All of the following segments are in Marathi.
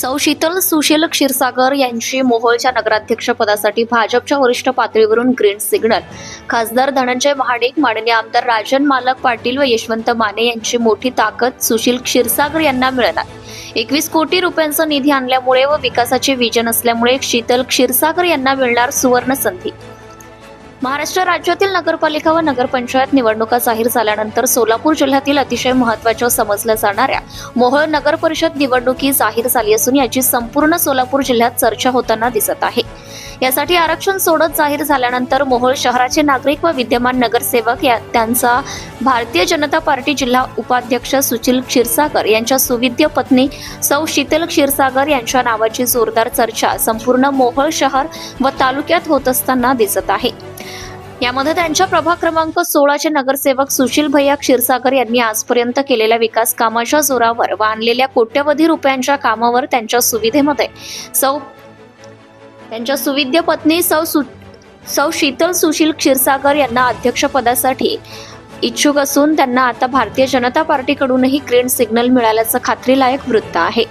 सौ शीतल सुशील क्षीरसागर यांची मोहोळच्या नगराध्यक्षपदासाठी भाजपच्या वरिष्ठ पातळीवरून ग्रीन सिग्नल खासदार धनंजय महाडिक माननीय आमदार राजन मालक पाटील व यशवंत माने यांची मोठी ताकद सुशील क्षीरसागर यांना मिळणार. एकवीस कोटी रुपयांचा निधी आणल्यामुळे व विकासाचे विजन असल्यामुळे शीतल क्षीरसागर यांना मिळणार सुवर्ण संधी महाराष्ट्र राज्यातील नगरपालिका व नगरपंचायत निवडणुका जाहीर झाल्यानंतर सोलापूर जिल्ह्यातील अतिशय महत्त्वाच्या समजल्या जाणाऱ्या मोहोळ नगर परिषद निवडणुकी जाहीर झाली असून याची संपूर्ण सोलापूर जिल्ह्यात चर्चा होताना दिसत आहे. यासाठी आरक्षण सोडत जाहीर झाल्यानंतर मोहोळ शहराचे नागरिक व विद्यमान नगरसेवक या त्यांचा भारतीय जनता पार्टी जिल्हा उपाध्यक्ष सुशील क्षीरसागर यांच्या सुविद्य पत्नी सौ शीतल क्षीरसागर यांच्या नावाची जोरदार चर्चा संपूर्ण मोहोळ शहर व तालुक्यात होत असताना दिसत आहे. यामध्ये त्यांच्या प्रभाग क्रमांक सोळाचे नगरसेवक सुशील भैया क्षीरसागर यांनी आजपर्यंत केलेल्या विकास कामाच्या जोरावर व आणलेल्या कोट्यवधी रुपयांच्या कामावर त्यांच्या सुविधेमध्ये सौ त्यांच्या सुविद्य पत्नी सौ सु सौ शीतल सुशील क्षीरसागर यांना अध्यक्षपदासाठी इच्छुक असून त्यांना आता भारतीय जनता पार्टीकडूनही ग्रीन सिग्नल मिळाल्याचं खात्रीलायक वृत्त आहे.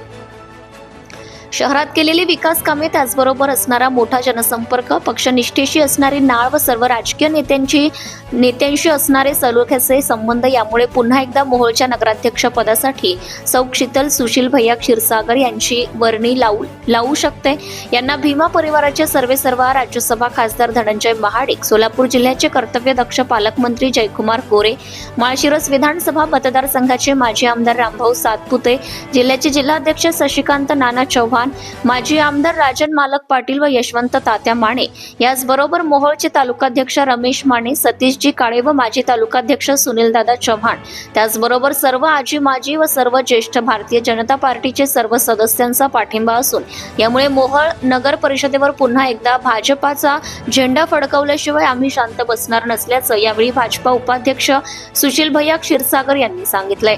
शहरात केलेली विकास कामे त्याचबरोबर असणारा मोठा जनसंपर्क पक्षनिष्ठेशी असणारी नाळ व सर्व राजकीय नेत्यांची नेत्यांशी असणारे सलोख्याचे संबंध यामुळे पुन्हा एकदा मोहोळच्या नगराध्यक्ष पदासाठी सौ शीतल सुशील भैया क्षीरसागर यांची वर्णी लावू लावू शकते. यांना भीमा परिवाराचे सर्वे सर्वा राज्यसभा खासदार धनंजय महाडिक सोलापूर जिल्ह्याचे कर्तव्यदक्ष पालकमंत्री जयकुमार गोरे माळशिरस विधानसभा मतदारसंघाचे माजी आमदार रामभाऊ सातपुते जिल्ह्याचे जिल्हाध्यक्ष शशिकांत नाना चव्हाण माजी आमदार राजन मालक पाटील व यशवंत तात्या माने. याचबरोबर मोहोळचे तालुकाध्यक्ष रमेश माने सतीशजी काळे व माजी तालुकाध्यक्ष सुनीलदादा चव्हाण. त्याचबरोबर सर्व आजी माजी व सर्व ज्येष्ठ भारतीय जनता पार्टीचे सर्व सदस्यांचा पाठिंबा असून यामुळे मोहोळ नगर परिषदेवर पुन्हा एकदा भाजपाचा झेंडा फडकवल्याशिवाय आम्ही शांत बसणार नसल्याचं यावेळी भाजपा उपाध्यक्ष सुशील भैया क्षीरसागर यांनी सांगितलंय.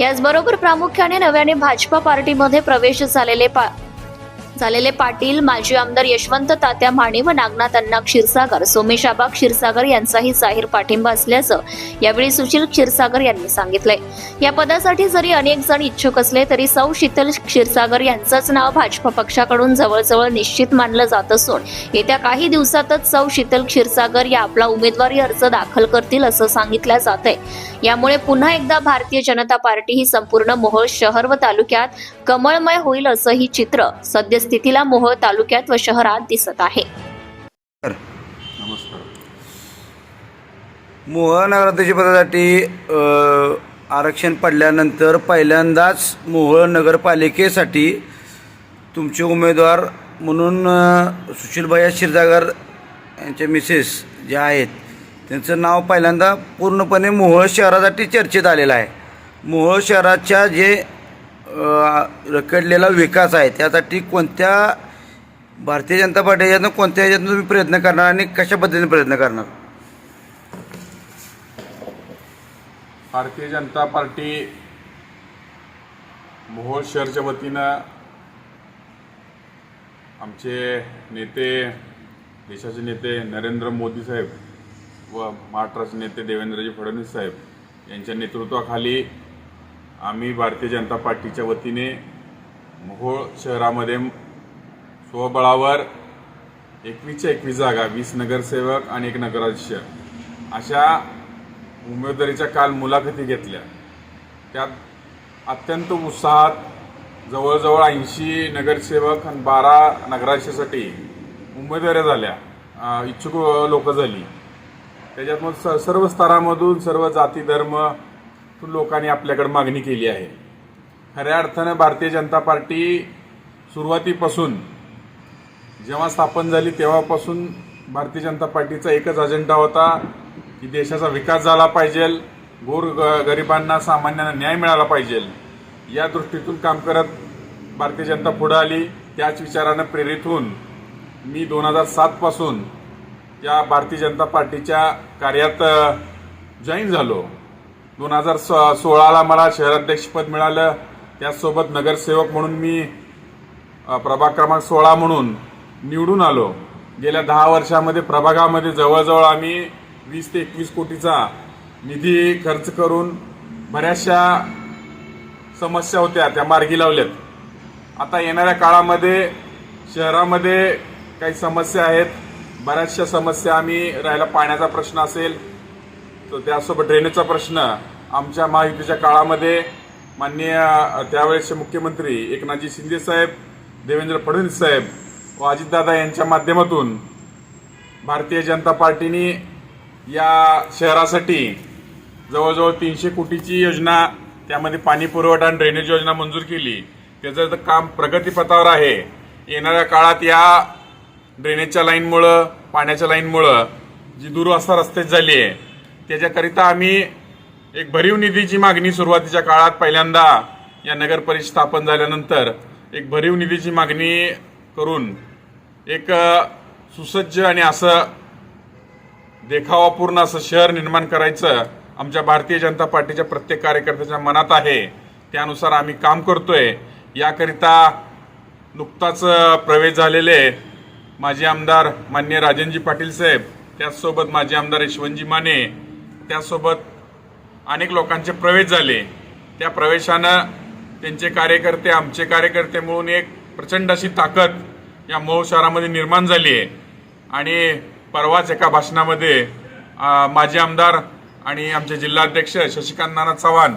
याचबरोबर प्रामुख्याने नव्याने भाजपा पार्टीमध्ये प्रवेश झालेले पा झालेले पाटील माजी आमदार यशवंत तात्या माने व नागनाथ अण्णा क्षीरसागर सोमेश आबा क्षीरसागर यांचाही जाहीर पाठिंबा असल्याचं यावेळी सुशील क्षीरसागर यांनी सांगितलंय. या पदासाठी जरी अनेक जण इच्छुक असले तरी सौ शीतल क्षीरसागर यांचंच नाव भाजपा पक्षाकडून जवळजवळ निश्चित मानलं जात असून येत्या काही दिवसातच सौ शीतल क्षीरसागर या आपला उमेदवारी अर्ज दाखल करतील असं सांगितलं जात आहे यामुळे पुन्हा एकदा भारतीय जनता पार्टी ही संपूर्ण मोहोळ शहर व तालुक्यात कमळमय होईल असं ही चित्र परिस्थितीला मोहोळ तालुक्यात व शहरात दिसत आहे. नमस्कार. मोहन नगराध्यक्षपदासाठी आरक्षण पडल्यानंतर पहिल्यांदाच मोहोळ नगरपालिकेसाठी तुमचे उमेदवार म्हणून अ, शिरजागर क्षीरसागर यांचे मिसेस जे आहेत त्यांचं नाव पहिल्यांदा पूर्णपणे मोहोळ शहरासाठी चर्चेत आलेलं आहे. मोहोळ शहराच्या जे रखडलेला विकास आहे. त्यासाठी कोणत्या भारतीय जनता पार्टी यातनं कोणत्या याच्यातून तुम्ही प्रयत्न करणार आणि कशा पद्धतीने प्रयत्न करणार? भारतीय जनता पार्टी मोहोळ शहरच्या वतीनं आमचे नेते देशाचे नेते नरेंद्र मोदी साहेब व महाराष्ट्राचे नेते देवेंद्रजी फडणवीस साहेब यांच्या नेतृत्वाखाली आम्ही भारतीय जनता पार्टीच्या वतीने मोहोळ शहरामध्ये स्वबळावर एकवीसच्या एकवीस जागा वीस नगरसेवक आणि एक नगराध्यक्ष अशा उमेदवारीच्या काल मुलाखती घेतल्या. त्यात अत्यंत उत्साहात जवळजवळ ऐंशी नगरसेवक आणि बारा नगराध्यक्षासाठी उमेदवाऱ्या झाल्या. इच्छुक लोकं झाली. त्याच्यात मग स सर्व स्तरामधून सर्व जाती धर्म लोकांनी आपल्याकडे मागणी केली आहे. खऱ्या अर्थानं भारतीय जनता पार्टी सुरुवातीपासून जेव्हा स्थापन झाली तेव्हापासून भारतीय जनता पार्टीचा एकच अजेंडा होता की देशाचा विकास झाला पाहिजे गोर ग- गरिबांना सामान्यांना न्याय मिळाला पाहिजे. या दृष्टीतून काम करत भारतीय जनता पुढे आली. त्याच विचारानं प्रेरित होऊन मी दोन हजार सातपासून या भारतीय जनता पार्टीच्या कार्यात जॉईन झालो. दोन हजार सोळाला मला शहराध्यक्षपद मिळालं. त्याचसोबत नगरसेवक म्हणून मी प्रभाग क्रमांक सोळा म्हणून निवडून आलो. गेल्या दहा वर्षामध्ये प्रभागामध्ये जवळजवळ आम्ही वीस ते एकवीस कोटीचा निधी खर्च करून बऱ्याचशा समस्या होत्या त्या मार्गी लावल्यात. आता येणाऱ्या काळामध्ये शहरामध्ये काही समस्या आहेत. बऱ्याचशा समस्या आम्ही राहिला पाण्याचा प्रश्न असेल तर त्यासोबत ड्रेनेजचा प्रश्न आमच्या महायुतीच्या काळामध्ये माननीय त्यावेळेसचे मुख्यमंत्री एकनाथजी शिंदे साहेब देवेंद्र फडणवीस साहेब व अजितदादा यांच्या माध्यमातून भारतीय जनता पार्टीने या शहरासाठी जवळजवळ तीनशे कोटीची योजना त्यामध्ये पाणी पुरवठा आणि ड्रेनेज योजना मंजूर केली. त्याचं तर काम प्रगतीपथावर आहे. येणाऱ्या काळात या ड्रेनेजच्या लाईनमुळं पाण्याच्या लाईनमुळं जी दुरवस्था रस्त्यात झाली आहे त्याच्याकरिता आम्ही एक भरीव निधीची मागणी सुरुवातीच्या काळात पहिल्यांदा या नगर परिषद स्थापन झाल्यानंतर एक भरीव निधीची मागणी करून एक सुसज्ज आणि असं देखावापूर्ण असं शहर निर्माण करायचं आमच्या भारतीय जनता पार्टीच्या प्रत्येक कार्यकर्त्याच्या मनात आहे. त्यानुसार आम्ही काम करतोय. याकरिता नुकताच प्रवेश झालेले माजी आमदार मान्य राजनजी पाटील साहेब त्याचसोबत माजी आमदार यशवंतजी माने त्याचसोबत अनेक लोकांचे प्रवेश झाले. त्या प्रवेशानं त्यांचे कार्यकर्ते आमचे कार्यकर्ते मिळून एक प्रचंड अशी ताकद या मऊ शहरामध्ये निर्माण झाली आहे. आणि परवाच एका भाषणामध्ये माजी आमदार आणि आमचे जिल्हाध्यक्ष शशिकांत नाना चव्हाण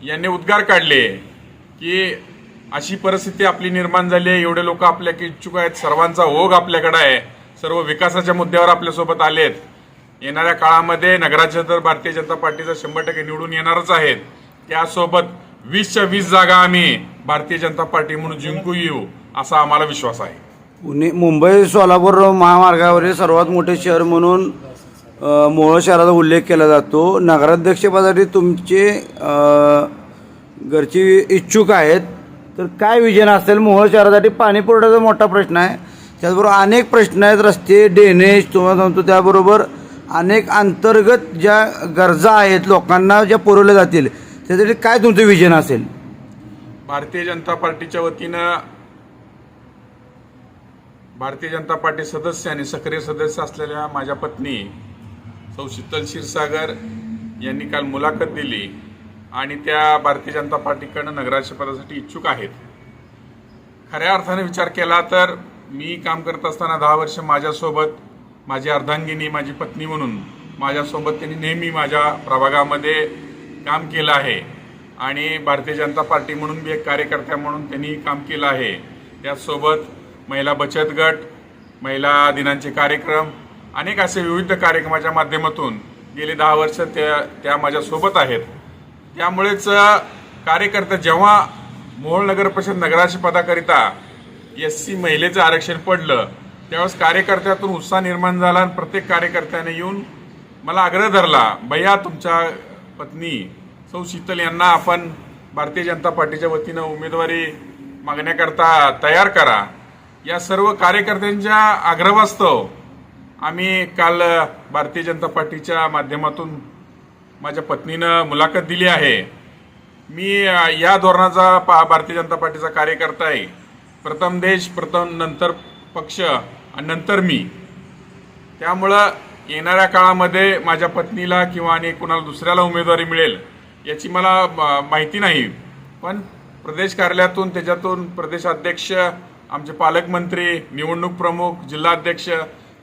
यांनी उद्गार काढले की अशी परिस्थिती आपली निर्माण झाली आहे. एवढे लोक आपल्या इच्छुक आहेत. सर्वांचा ओघ आपल्याकडे आहे. सर्व विकासाच्या मुद्द्यावर आपल्यासोबत आलेत. येणाऱ्या काळामध्ये नगराच्या तर भारतीय जनता पार्टीचा शंभर टक्के निवडून येणारच आहेत. त्यासोबत वीसच्या वीस जागा आम्ही भारतीय जनता पार्टी म्हणून जिंकू येऊ असा आम्हाला विश्वास आहे. पुणे मुंबई सोलापूर महामार्गावरील सर्वात मोठे शहर म्हणून अ, मोहोळ शहराचा उल्लेख केला जातो. नगराध्यक्षपदासाठी तुमचे घरची इच्छुक आहेत. तर काय विजन असेल मोहोळ शहरासाठी? पाणी पुरवठ्याचा मोठा प्रश्न आहे. त्याचबरोबर अनेक प्रश्न आहेत. रस्ते ड्रेनेज तुम्हाला सांगतो त्याबरोबर अनेक अंतर्गत ज्या गरजा आहेत लोकांना ज्या पुरवल्या जातील त्यासाठी काय तुमचं विजन असेल? भारतीय जनता पार्टीच्या वतीनं भारतीय जनता पार्टी सदस्य आणि सक्रिय सदस्य असलेल्या माझ्या पत्नी सौ शीतल क्षीरसागर यांनी काल मुलाखत दिली आणि त्या भारतीय जनता पार्टीकडनं नगराध्यक्षपदासाठी इच्छुक आहेत. खऱ्या अर्थाने विचार केला तर मी काम करत असताना दहा वर्ष माझ्यासोबत माझी अर्धांगिनी माझी पत्नी म्हणून माझ्यासोबत त्यांनी नेहमी माझ्या प्रभागामध्ये काम केलं आहे. आणि भारतीय जनता पार्टी म्हणून मी एक कार्यकर्त्या म्हणून त्यांनी काम केलं आहे. त्याचसोबत महिला बचत गट महिला दिनांचे कार्यक्रम अनेक असे विविध कार्यक्रमाच्या माध्यमातून गेली दहा वर्ष त्या त्या माझ्यासोबत आहेत. त्यामुळेच कार्यकर्ते जेव्हा मोहोळ नगर परिषद नगराध्यक्ष पदाकरिता एस सी महिलेचं आरक्षण पडलं त्यावेळेस कार्यकर्त्यातून उत्साह निर्माण झाला आणि प्रत्येक कार्यकर्त्याने येऊन मला आग्रह धरला भैया तुमच्या पत्नी सौ शीतल यांना आपण भारतीय जनता पार्टीच्या वतीनं उमेदवारी मागण्याकरता तयार करा. या सर्व कार्यकर्त्यांच्या आग्रहास्तव आम्ही काल भारतीय जनता पार्टीच्या माध्यमातून माझ्या पत्नीनं मुलाखत दिली आहे. मी या धोरणाचा पा भारतीय जनता पार्टीचा कार्यकर्ता आहे. प्रथम देश प्रथम नंतर पक्ष आणि नंतर मी. त्यामुळं येणाऱ्या काळामध्ये माझ्या पत्नीला किंवा आणि कुणाला दुसऱ्याला उमेदवारी मिळेल याची मला माहिती नाही. पण प्रदेश कार्यालयातून त्याच्यातून प्रदेशाध्यक्ष आमचे पालकमंत्री निवडणूक प्रमुख जिल्हाध्यक्ष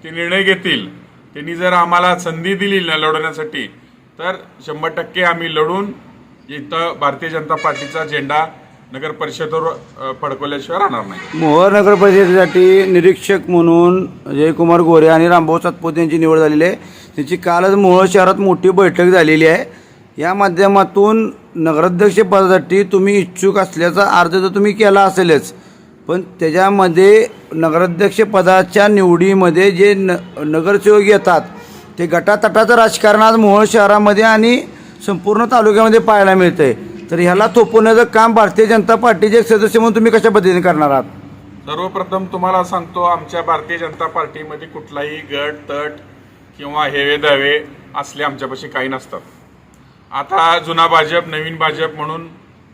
ते निर्णय घेतील. त्यांनी जर आम्हाला संधी दिली न लढवण्यासाठी तर शंभर टक्के आम्ही लढून इथं भारतीय जनता पार्टीचा झेंडा नगर परिषदेवर फडकवल्याशिवाय राहणार नाही. मोहर नगर परिषदेसाठी निरीक्षक म्हणून जयकुमार गोरे आणि रामभाऊ सातपुते यांची निवड झालेली आहे. त्यांची कालच मोहळ शहरात मोठी बैठक झालेली आहे. या माध्यमातून नगराध्यक्षपदासाठी तुम्ही इच्छुक असल्याचा अर्ज तर तुम्ही केला असेलच. पण त्याच्यामध्ये नगराध्यक्षपदाच्या निवडीमध्ये जे न नगरसेवक येतात ते गटातटाचं राजकारण आज मोहोळ शहरामध्ये आणि संपूर्ण तालुक्यामध्ये पाहायला मिळतं आहे तर ह्याला थोपवण्याचं काम भारतीय जनता पार्टीचे एक सदस्य म्हणून तुम्ही कशा पद्धतीने करणार आहात? सर्वप्रथम तुम्हाला सांगतो आमच्या भारतीय जनता पार्टीमध्ये कुठलाही गट तट किंवा हेवे दावे असले आमच्यापाशी काही नसतात. आता जुना भाजप नवीन भाजप म्हणून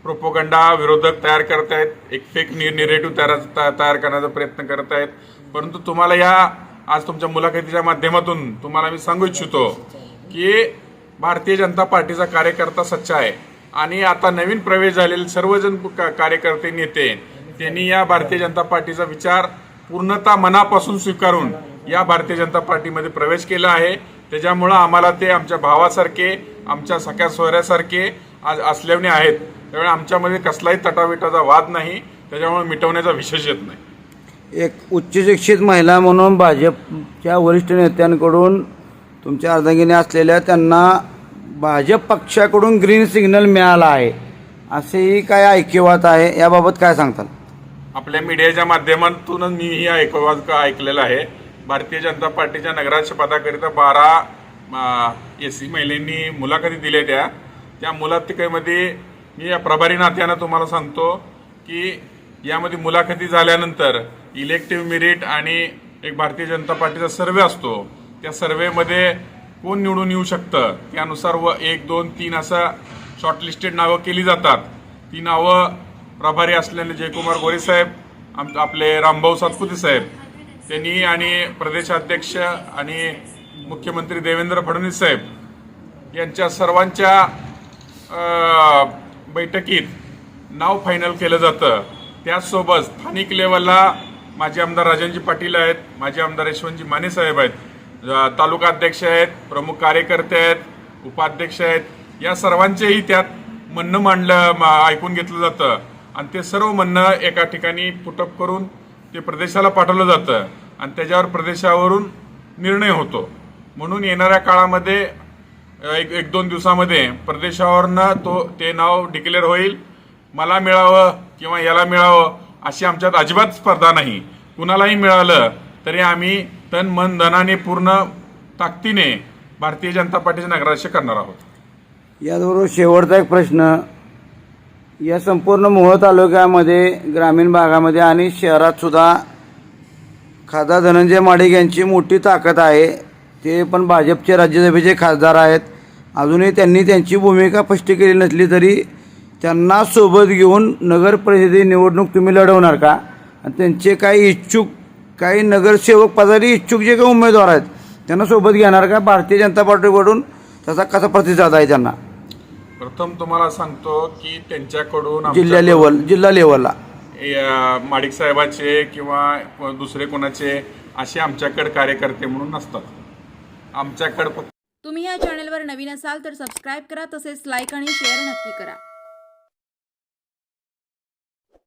प्रोपोगंडा विरोधक तयार करतायत एक फेक निरेटिव्ह तयार तयार करण्याचा प्रयत्न करत आहेत. परंतु तुम्हाला या आज तुमच्या मुलाखतीच्या माध्यमातून तुम्हाला मी सांगू इच्छितो की भारतीय जनता पार्टीचा कार्यकर्ता सच्चा आहे. आणि आता नवीन प्रवेश झालेले सर्वजण का- कार्यकर्ते नेते त्यांनी या भारतीय जनता पार्टीचा विचार पूर्णतः मनापासून स्वीकारून या भारतीय जनता पार्टीमध्ये प्रवेश केला आहे. त्याच्यामुळं आम्हाला ते आमच्या भावासारखे आमच्या सख्या सोहऱ्यासारखे आज असल्याने आहेत. त्यामुळे आमच्यामध्ये कसलाही तटाविटाचा वाद नाही. त्याच्यामुळे मिटवण्याचा विशेष येत नाही. एक उच्च शिक्षित महिला म्हणून भाजपच्या वरिष्ठ नेत्यांकडून तुमच्या अर्धांगिनी असलेल्या त्यांना भाजप पक्षाकडून ग्रीन सिग्नल मिळाला आहे. असेही काय ऐकिवात आहे? याबाबत काय सांगताल? आपल्या मीडियाच्या माध्यमातूनच मी ही ऐकलेलं आहे. भारतीय जनता पार्टीच्या नगराध्यक्ष पदाकरिता बारा एस सी महिलांनी मुलाखती दिल्या त्या. त्या मुलाखतीमध्ये मी या प्रभारी नात्यानं तुम्हाला सांगतो की यामध्ये मुलाखती झाल्यानंतर इलेक्टिव्ह मेरिट आणि एक भारतीय जनता पार्टीचा सर्वे असतो. त्या सर्वेमध्ये कोण निवडून येऊ शकतं? त्यानुसार व एक दोन तीन असं शॉर्टलिस्टेड नावं केली जातात. ती नावं प्रभारी असलेले जयकुमार गोरे साहेब आम आपले रामभाऊ सातपुते साहेब त्यांनी आणि प्रदेशाध्यक्ष आणि मुख्यमंत्री देवेंद्र फडणवीस साहेब यांच्या सर्वांच्या बैठकीत नाव फायनल केलं जातं. त्याचसोबत स्थानिक लेवलला माजी आमदार राजनजी पाटील आहेत माजी आमदार यशवंतजी माने साहेब आहेत. तालुकाध्यक्ष तालुका अध्यक्ष आहेत प्रमुख कार्यकर्ते आहेत उपाध्यक्ष आहेत. या सर्वांचेही त्यात म्हणणं मांडलं ऐकून घेतलं जातं. आणि ते सर्व म्हणणं एका ठिकाणी पुटअप करून ते प्रदेशाला पाठवलं जातं. आणि त्याच्यावर प्रदेशावरून निर्णय होतो. म्हणून येणाऱ्या काळामध्ये एक एक दोन दिवसामध्ये प्रदेशावरनं तो ते नाव डिक्लेअर होईल. मला मिळावं किंवा याला मिळावं अशी आमच्यात अजिबात स्पर्धा नाही. कुणालाही मिळालं तरी आम्ही तन मन धनाने पूर्ण ताकदीने भारतीय जनता पार्टीचे नगराध्यक्ष करणार आहोत. याचबरोबर शेवटचा एक प्रश्न या संपूर्ण मोहोळ तालुक्यामध्ये ग्रामीण भागामध्ये आणि शहरात सुद्धा खासदार धनंजय माडिक यांची मोठी ताकद आहे. ते पण भाजपचे राज्यसभेचे खासदार आहेत. अजूनही त्यांनी त्यांची भूमिका स्पष्ट केली नसली तरी त्यांना सोबत घेऊन नगर परिषदे निवडणूक तुम्ही लढवणार का? आणि त्यांचे काही इच्छुक काही नगरसेवक पदारी इच्छुक जे काही उमेदवार आहेत त्यांना सोबत घेणार का? भारतीय जनता पार्टीकडून त्याचा कसा प्रतिसाद आहे त्यांना? प्रथम तुम्हाला सांगतो की त्यांच्याकडून जिल्हा लेवल जिल्हा लेवलला. माडिक साहेबाचे किंवा दुसरे कोणाचे असे आमच्याकडे कार्यकर्ते म्हणून नसतात. आमच्याकडे फक्त तुम्ही या चॅनलवर नवीन असाल तर सबस्क्राईब करा तसेच लाईक आणि शेअर नक्की करा.